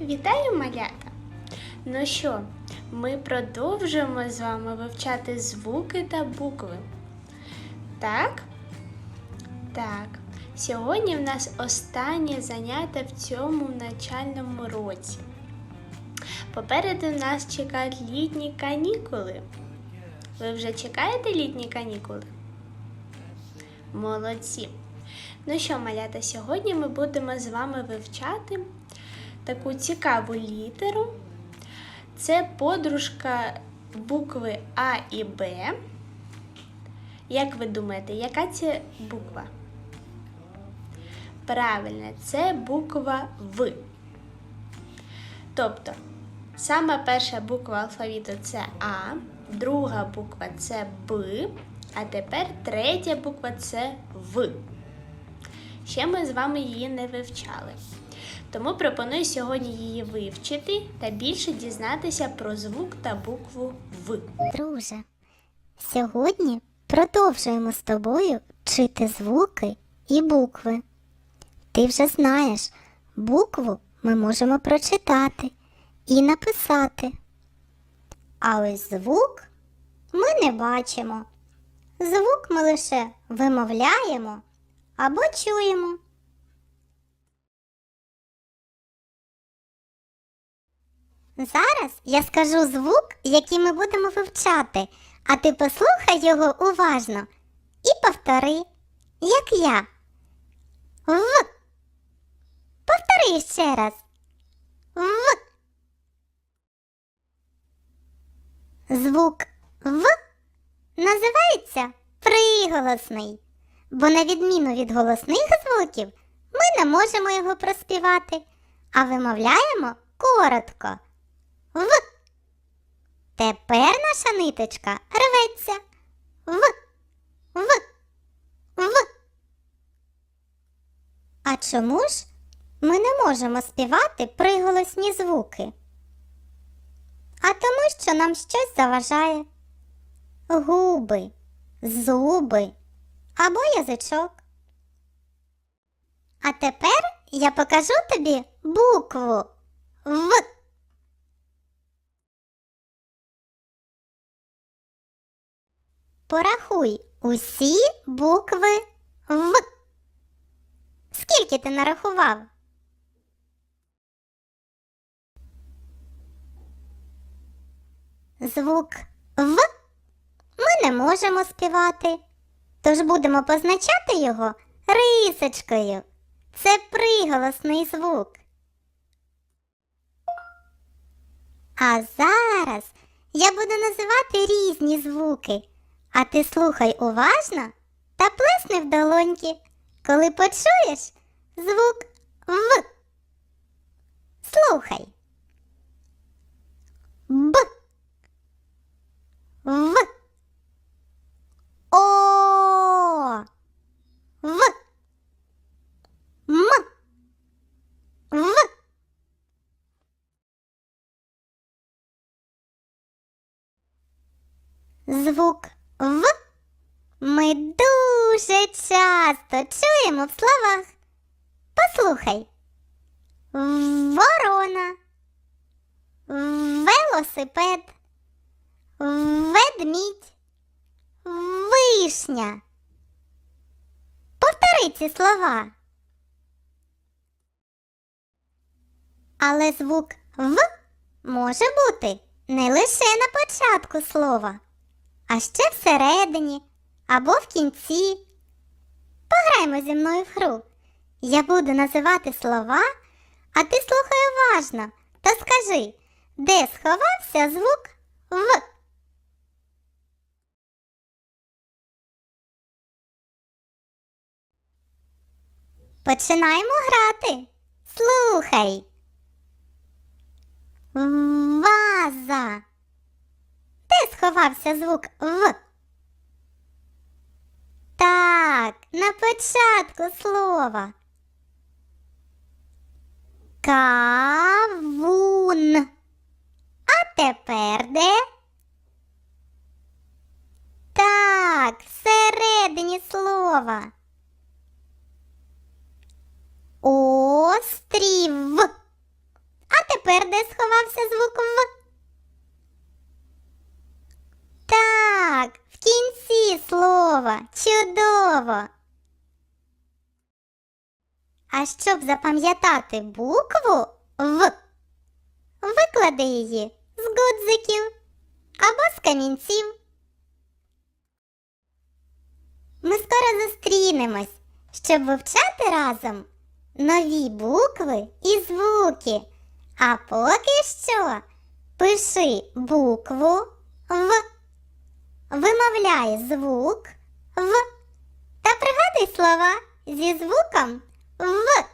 Вітаю, малята! Ну що, ми продовжуємо з вами вивчати звуки та букви. Так? Так. Сьогодні в нас останнє заняття в цьому навчальному році. Попереду нас чекають літні канікули. Ви вже чекаєте літні канікули? Молодці! Ну що, малята, сьогодні ми будемо з вами вивчати таку цікаву літеру. Це подружка букви А і Б. Як ви думаєте, яка це буква? Правильно, це буква В. Тобто, сама перша буква алфавіту це А, друга буква це Б, а тепер третя буква це В. Ще ми з вами її не вивчали. Тому пропоную сьогодні її вивчити та більше дізнатися про звук та букву В. Друже, сьогодні продовжуємо з тобою вчити звуки і букви. Ти вже знаєш, букву ми можемо прочитати і написати. А ось звук ми не бачимо. Звук ми лише вимовляємо або чуємо. Зараз я скажу звук, який ми будемо вивчати, а ти послухай його уважно і повтори, як я. В. Повтори ще раз. В. Звук В називається приголосний, бо на відміну від голосних звуків ми не можемо його проспівати, а вимовляємо коротко. В. Тепер наша ниточка рветься. В. В. В. А чому ж ми не можемо співати приголосні звуки? А тому, що нам щось заважає. Губи, зуби або язичок. А тепер я покажу тобі букву Порахуй усі букви В. Скільки ти нарахував? Звук В ми не можемо співати, тож будемо позначати його рисочкою. Це приголосний звук. А зараз я буду називати різні звуки, а ти слухай уважно та плесни в долоньки, коли почуєш звук В. Слухай. Б. В. О. В. М. В. Звук В ми дуже часто чуємо в словах. Послухай. Ворона, велосипед, ведмідь, вишня. Повтори ці слова. Але звук В може бути не лише на початку слова, а ще всередині або в кінці. Пограймо зі мною в гру. Я буду називати слова, а ти слухай уважно та скажи, де сховався звук В. Починаємо грати. Слухай. Ваза. Сховався звук В? Так, на початку слова. Кавун. А тепер де? Так, всередині слова. Острів. А тепер де сховався звук В? Так, в кінці слова. Чудово. А щоб запам'ятати букву В, виклади її з гудзиків або з камінців. Ми скоро зустрінемось, щоб вивчати разом нові букви і звуки. А поки що пиши букву В, вимовляй звук В та пригадуй слова зі звуком В.